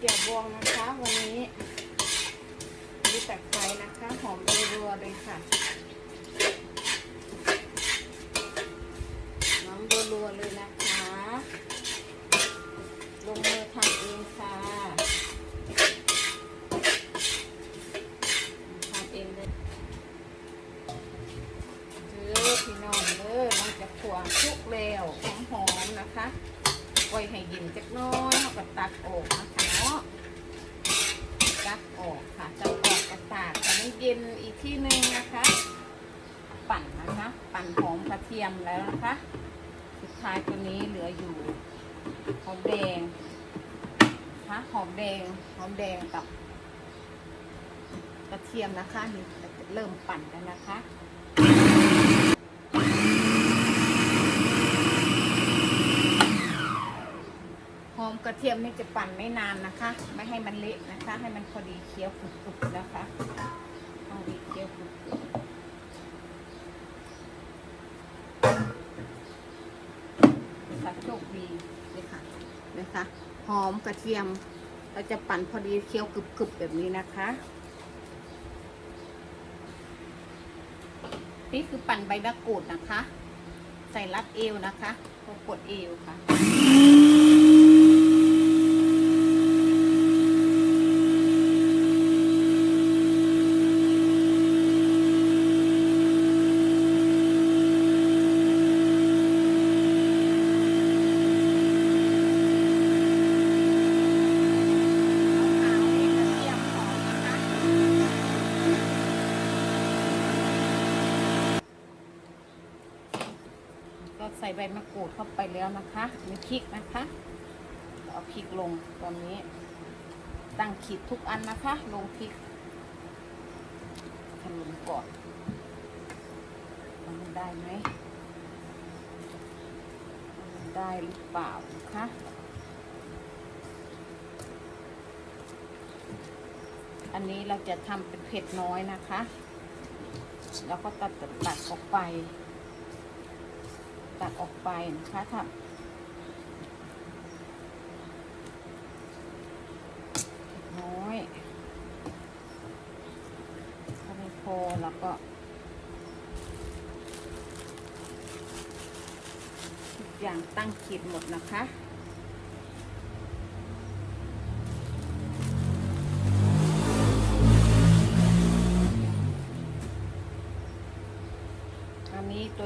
เกี่ยวบวงนะคะวันนี้ดูแต่ไฟนะคะ หอมรัวๆเลยค่ะน้ำรัวๆเลยนะคะ ลงมือทำเองค่ะทำเองเลยเออพี่น้องเออมันจะขวางทุกแล้วหอมๆนะคะ ไว้ให้เยินจักน้อยเขาก็ตักออกนะคะเนาะตักออกค่ะจะออกกระตากแต่ไม่เย็นอีกที่หนึ่งนะคะ ปั่นนะคะ ปั่นหอมกระเทียมแล้วนะคะ สุดท้ายตัวนี้เหลืออยู่หอมแดงนะคะหอมแดงหอมแดงกับกระเทียมนะคะนี่เราจะเริ่มปั่นกันนะคะ หอมก ระเทียมนี่จะปั่นไม่นานนะคะ ไม่ให้มันเละนะคะ ให้มันพอดีเคี้ยวกรุบๆนะคะพอดีเคี้ยวกรุบๆค่ะโชคดีเลยค่ะนะคะหอมกระเทียม เราจะปั่นพอดีเคี้ยวกรุบๆแบบนี้นะคะนี่คือปั่นใบมะกรูดนะคะ ใส่รัดเอวนะคะพอปวดเอวค่ะ ส่ใบมะกรูดเข้าไปแล้วนะคะมีพริกนะคะเอาพริกลงตอนนี้ ตั้งขีดทุกอันนะคะ ลงพริกทำลงก่อนมันได้ไหมมันได้หรือเปล่านะคะอันนี้เราจะทำเป็นเผ็ดน้อยนะคะ แล้วก็ตัดตัดออกไป ตัดออกไปนะคะค่ะน้อยถ้าไม่พอแล้วก็ทุกอย่างตั้งขีดหมดนะคะ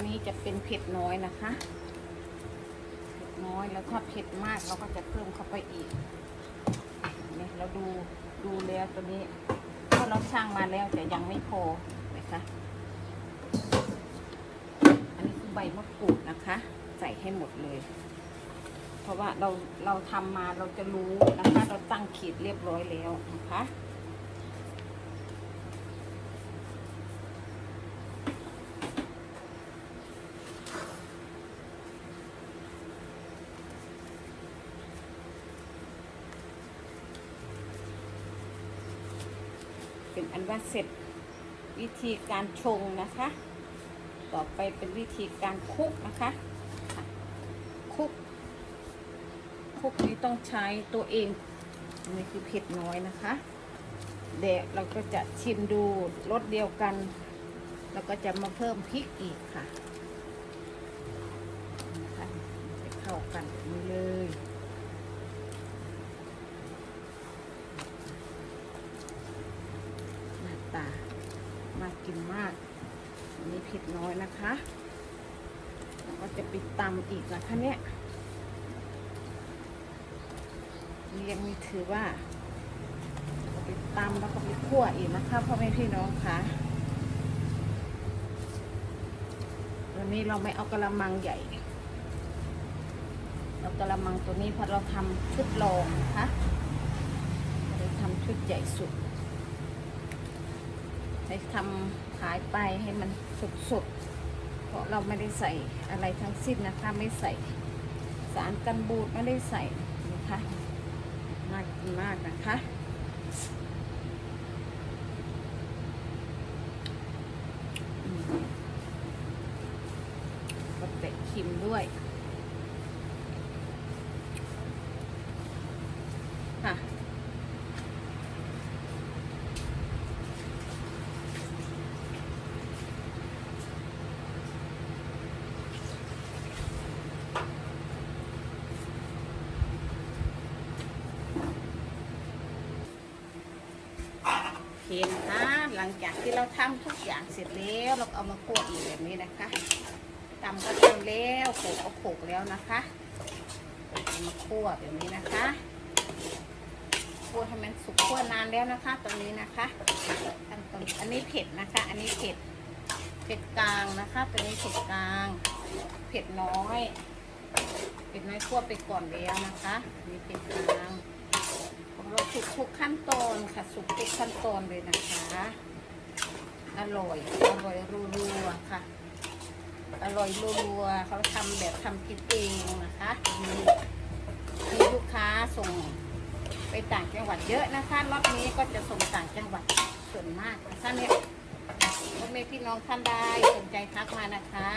ตัวนี้จะเป็นเผ็ดน้อยนะคะ เผ็ดน้อยแล้วถ้าเผ็ดมากเราก็จะเพิ่มเข้าไปอีกนี่เราดูดูแล้วตัวนี้ถ้าเราช่างมาแล้วแต่ยังไม่พอนะคะอันนี้คือใบมะกรูดนะคะ ใส่ให้หมดเลย เพราะว่าเราเราทำมาเราจะรู้นะคะ เราตั้งขีดเรียบร้อยแล้วนะคะ เป็นอันว่าเสร็จวิธีการชงนะคะ ต่อไปเป็นวิธีการคลุกนะคะคลุกคลุกนี้ต้องใช้ตัวเองนนี้คือเผ็ดน้อยนะคะเดี๋ยวเราก็จะชิมดูรสเดียวกันแล้วก็จะมาเพิ่มพริกอีกค่ะนะคะจะเข้ากันนี้เลย หน้าตามากินมาก อันนี้เผ็ดน้อยนะคะแล้วก็จะไปตำอีกนะคะเนี่ยยังมีถือว่าไปตำแล้วก็ไปคั่วอีกนะคะพ่อแม่พี่น้องคะตัวนี้เราไม่เอากระมังใหญ่เรากระมังตัวนี้พราะเราทำชุดรองนะคะเราทำชุดใหญ่สุดให้ทำ ขายไปให้มันสดๆ เพราะเราไม่ได้ใส่อะไรทั้งสิ้นนะคะ ไม่ใส่สารกันบูดไม่ได้ใส่นะคะน่ากินมากนะคะก็เตะคิมด้วย ค่ะ นะคะ หลั งจากที่เราทำทุกอย่างเสร็จแล้วเราเอามาคั่วอีกแบบนี้นะคะตำก็ทำแล้วโขกก็โขกแล้วนะคะเอามาคั่วแบบนี้นะคะคั่วให้มันสุกคั่วนานแล้วนะคะตรงนี้นะคะขั้นตอนอันนี้เผ็ดนะคะ อันนี้เผ็ดเผ็ดกลางนะคะ ตัวนี้เผ็ดกลาง เผ็ดน้อยเผ็ดน้อยคั่วไปก่อนแล้วนะคะอันนี้เผ็ดกลางเราสุกทุกขั้นตอนค่ะสุกทุกขั้นตอนเลยนะคะ อร่อย อร่อยรัวๆค่ะ อร่อยรัวๆเขาทำแบบทำกินเองนะคะมีมีลูกค้าส่งไปต่างจังหวัดเยอะนะคะรอบนี้ก็จะส่งต่างจังหวัดส่วนมากนะคะเนี่ยพ่อแม่พี่น้องท่านใดสนใจทักมานะคะ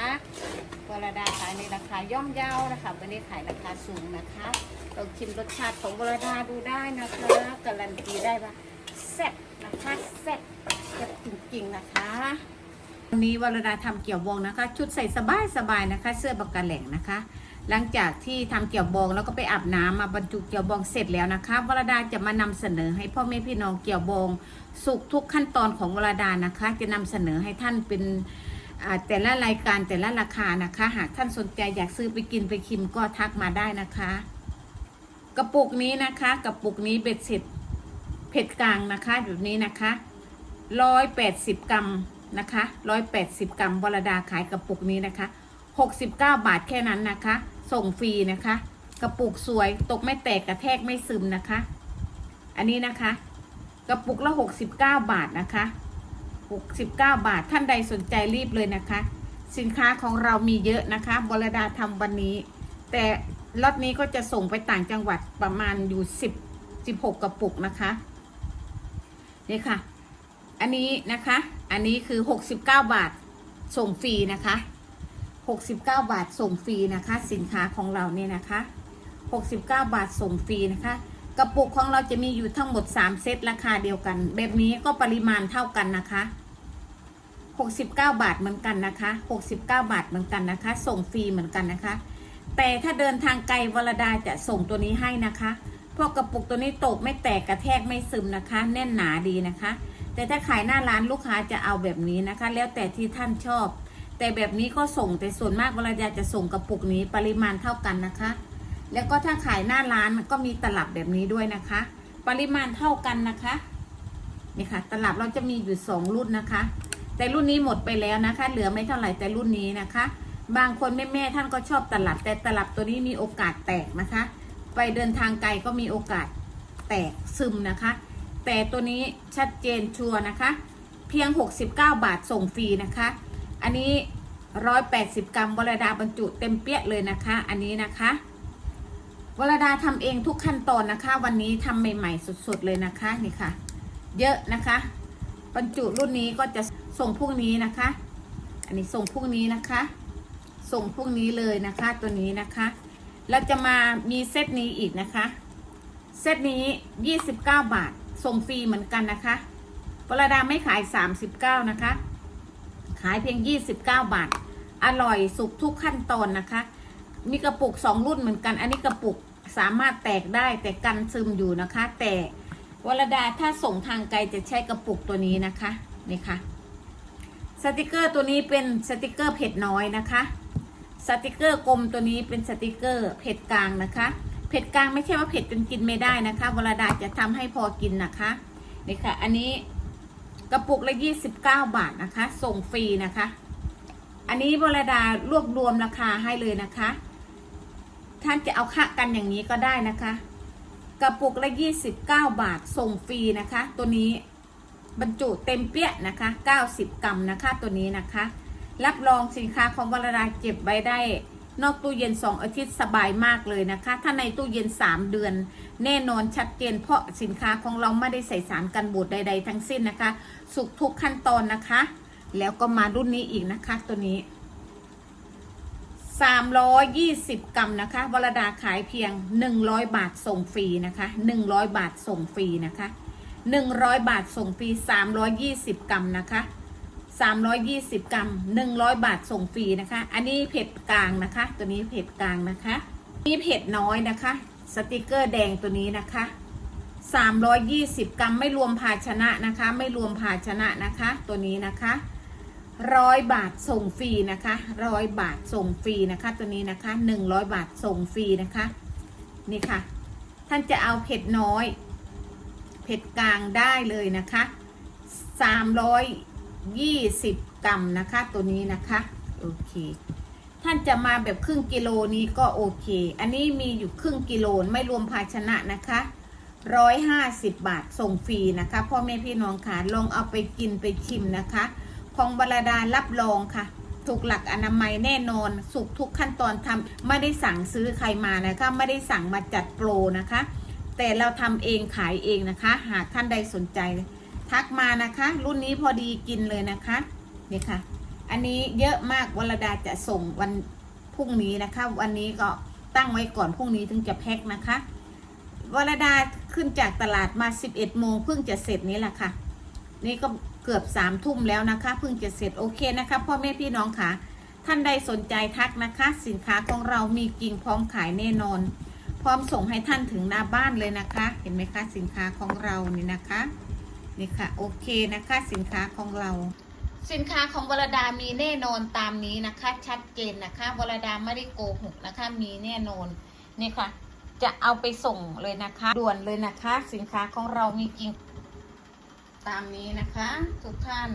วรดาขายในราคาย่อมเยานะคะวันนี้ขายราคาสูงนะคะลองชิมรสชาติของวรดาดูได้นะคะการันตีได้ว่าแซ่บนะคะแซ่บแซ่บ จริงนะคะวันนี้วรดาทำเกี่ยวบองนะคะ ชุดใส่สบายสบายๆนะคะ เสื้อบักกะแหล่งนะคะ หลังจากที่ทำเกี่ยวบองแล้วก็ไปอาบน้ำมาบรรจุเกี่ยวบองเสร็จแล้วนะคะวรดาจะมานำเสนอให้พ่อแม่พี่น้องเกี่ยวบองสุกทุกขั้นตอนของวรดานะคะ จะนำเสนอให้ท่านเป็นแต่ละรายการแต่ละราคานะคะ หากท่านสนใจอยากซื้อไปกินไปชิมก็ทักมาได้นะคะ กระปุกนี้นะคะ กระปุกนี้เบ็ดเสร็จเผ็ดกลางนะคะแบบนี้นะคะ ร้อยแปดสิบกรัมนะคะร้อยแปดสิบกรัมวรดาขายกระปุกนี้นะคะหกสิบเก้าบาทแค่นั้นนะคะ ส่งฟรีนะคะ กระปุกสวยตกไม่แตกกระแทกไม่ซึมนะคะ อันนี้นะคะ กระปุกละหกสิบเก้าบาทนะคะหกสิบเก้าบาทท่านใดสนใจรีบเลยนะคะ สินค้าของเรามีเยอะนะคะบรดาทำวันนี้ แต่ล็อตนี้ก็จะส่งไปต่างจังหวัดประมาณอยู่สิบสิบหกกระปุกนะคะนี่ค่ะ อันนี้นะคะ อันนี้คือหกสิบเก้าบาทส่งฟรีนะคะ 69 บาทส่งฟรีนะคะ สินค้าของเราเนี่ยนะคะ 69 บาทส่งฟรีนะคะ กระปุกของเราจะมีอยู่ทั้งหมด 3 เซตราคาเดียวกัน แบบนี้ก็ปริมาณเท่ากันนะคะ 69 บาทเหมือนกันนะคะ 69 บาทเหมือนกันนะคะ ส่งฟรีเหมือนกันนะคะ แต่ถ้าเดินทางไกลวรดาจะส่งตัวนี้ให้นะคะ พราะกระปุกตัวนี้ตกไม่แตกกระแทกไม่ซึมนะคะ แน่นหนาดีนะคะ แต่ถ้าขายหน้าร้านลูกค้าจะเอาแบบนี้นะคะ แล้วแต่ที่ท่านชอบ แต่แบบนี้ก็ส่งแต่ส่วนมากเวลาจะส่งกระปุกนี้ปริมาณเท่ากันนะคะ แล้วก็ถ้าขายหน้าร้านก็มีตลับแบบนี้ด้วยนะคะ ปริมาณเท่ากันนะคะนี่ค่ะตลับเราจะมีอยู่สองรุ่นนะคะ แต่รุ่นนี้หมดไปแล้วนะคะ เหลือไม่เท่าไหร่แต่รุ่นนี้นะคะ บางคนแม่ๆท่านก็ชอบตลับแต่ตลับตัวนี้มีโอกาสแตกนะคะ ไปเดินทางไกลก็มีโอกาสแตกซึมนะคะ แต่ตัวนี้ชัดเจนชัวร์นะคะ เพียง 69 บาทส่งฟรีนะคะ อันนี้ 180 กรัมวรดาบรรจุเต็มเปี้ยเลยนะคะ อันนี้นะคะวรดาทำเองทุกขั้นตอนนะคะ วันนี้ทำใหม่ๆสดๆเลยนะคะนี่ค่ะ เยอะนะคะบรรจุรุ่นนี้ก็จะส่งพรุ่งนี้นะคะ อันนี้ส่งพรุ่งนี้นะคะ ส่งพรุ่งนี้เลยนะคะ ตัวนี้นะคะ แล้วจะมามีเซตนี้อีกนะคะ เซตนี้ 29 บาท ส่งฟรีเหมือนกันนะคะวรดาไม่ขาย 39 นะคะ ขายเพียง 29 บาท อร่อยสุกทุกขั้นตอนนะคะ มีกระปุก 2 รุ่นเหมือนกัน อันนี้กระปุกสามารถแตกได้แต่กันซึมอยู่นะคะ แต่วรดาถ้าส่งทางไกลจะใช้กระปุกตัวนี้นะคะนี่ค่ะสติกเกอร์ตัวนี้เป็นสติกเกอร์เผ็ดน้อยนะคะ สติกเกอร์กลมตัวนี้เป็นสติกเกอร์เผ็ดกลางนะคะ เผ็ดกลางไม่ใช่ว่าเผ็ดจนกินไม่ได้นะคะวรดาจะทำให้พอกินนะคะนี่ค่ะ อันนี้กระปุกละ29บาทนะคะ ส่งฟรีนะคะ อันนี้บรดารวบรวมราคาให้เลยนะคะ ท่านจะเอาค่ากันอย่างนี้ก็ได้นะคะ กระปุกละ29บาทส่งฟรีนะคะ ตัวนี้บรรจุเต็มเปี้ยนะคะ90กรัมนะคะ ตัวนี้นะคะ รับรองสินค้าของวรดาเก็บไว้ได้ นอกตู้เย็น 2 อาทิตย์สบายมากเลยนะคะ ถ้าในตู้เย็น 3 เดือน แน่นอนชัดเจนเพราะสินค้าของเราไม่ได้ใส่สารกันบูดใด ๆ ทั้งสิ้นนะคะ สุกทุกขั้นตอนนะคะ แล้วก็มารุ่นนี้อีกนะคะตัวนี้ 320 กรัมนะคะวรดาขายเพียง 100 บาทส่งฟรีนะคะ 100 บาทส่งฟรีนะคะ 100 บาทส่งฟรี 320 กรัมนะคะ 320 กรัม 100 บาทส่งฟรีนะคะ อันนี้เผ็ดกลางนะคะ ตัวนี้เผ็ดกลางนะคะนี่เผ็ดน้อยนะคะ สติกเกอร์แดงตัวนี้นะคะ 320 กรัมไม่รวมภาชนะนะคะ ไม่รวมภาชนะนะคะ ตัวนี้นะคะร้อยบาทส่งฟรีนะคะร้อยบาทส่งฟรีนะคะ ตัวนี้นะคะ100บาทส่งฟรีนะคะ นี่ค่ะ ท่านจะเอาเผ็ดน้อย เผ็ดกลางได้เลยนะคะสามร้อย 320กรัมนะคะ ตัวนี้นะคะโอเค ท่านจะมาแบบครึ่งกิโลนี้ก็โอเค อันนี้มีอยู่ครึ่งกิโลไม่รวมภาชนะนะคะร้อยห้าสิบบาทส่งฟรีนะคะพ่อแม่พี่น้องค่ะลองเอาไปกินไปชิมนะคะ ของบรดารับรองค่ะ ถูกหลักอนามัยแน่นอนสุกทุกขั้นตอนทำไม่ได้สั่งซื้อใครมานะคะ ไม่ได้สั่งมาจัดโปรนะคะ แต่เราทำเองขายเองนะคะ หากท่านใดสนใจ ทักมานะคะ รุ่นนี้พอดีกินเลยนะคะนี่ค่ะ อันนี้เยอะมากวรดาจะส่งวันพรุ่งนี้นะคะ วันนี้ก็ตั้งไว้ก่อนพรุ่งนี้ถึงจะแพ็คนะคะวรดาขึ้นจากตลาดมา 11โมงเพิ่งจะเสร็จนี้แหละค่ะ นี่ก็เกือบสามทุ่มแล้วนะคะเพิ่งจะเสร็จโอเคนะคะพ่อแม่พี่น้องค่ะ ท่านใดสนใจทักนะคะ สินค้าของเรามีจริงพร้อมขายแน่นอน พร้อมส่งให้ท่านถึงหน้าบ้านเลยนะคะ เห็นไหมคะสินค้าของเรานี่นะคะ นี่ค่ะโอเคนะคะสินค้าของเรา สินค้าของวรดามีแน่นอนตามนี้นะคะ ชัดเจนนะคะวรดาไม่ได้โกหกนะคะ มีแน่นอนนี่ค่ะ จะเอาไปส่งเลยนะคะ ด่วนเลยนะคะ สินค้าของเรามีจริงตามนี้นะคะ ทุกท่าน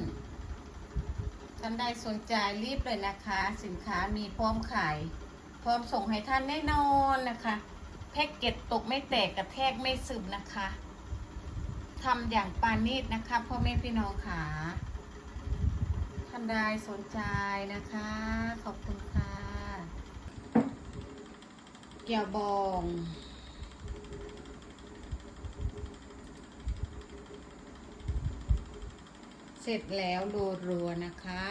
ท่านใดสนใจรีบเลยนะคะ สินค้ามีพร้อมขาย พร้อมส่งให้ท่านแน่นอนนะคะ แพ็กเกจตกไม่แตกกระแทกไม่ซึมนะคะ ทำอย่างปานิดนะคะพ่อแม่พี่น้องขาท่านใดสนใจนะคะ ขอบคุณค่ะ เกี่ยวบองเสร็จแล้วรัวๆนะคะ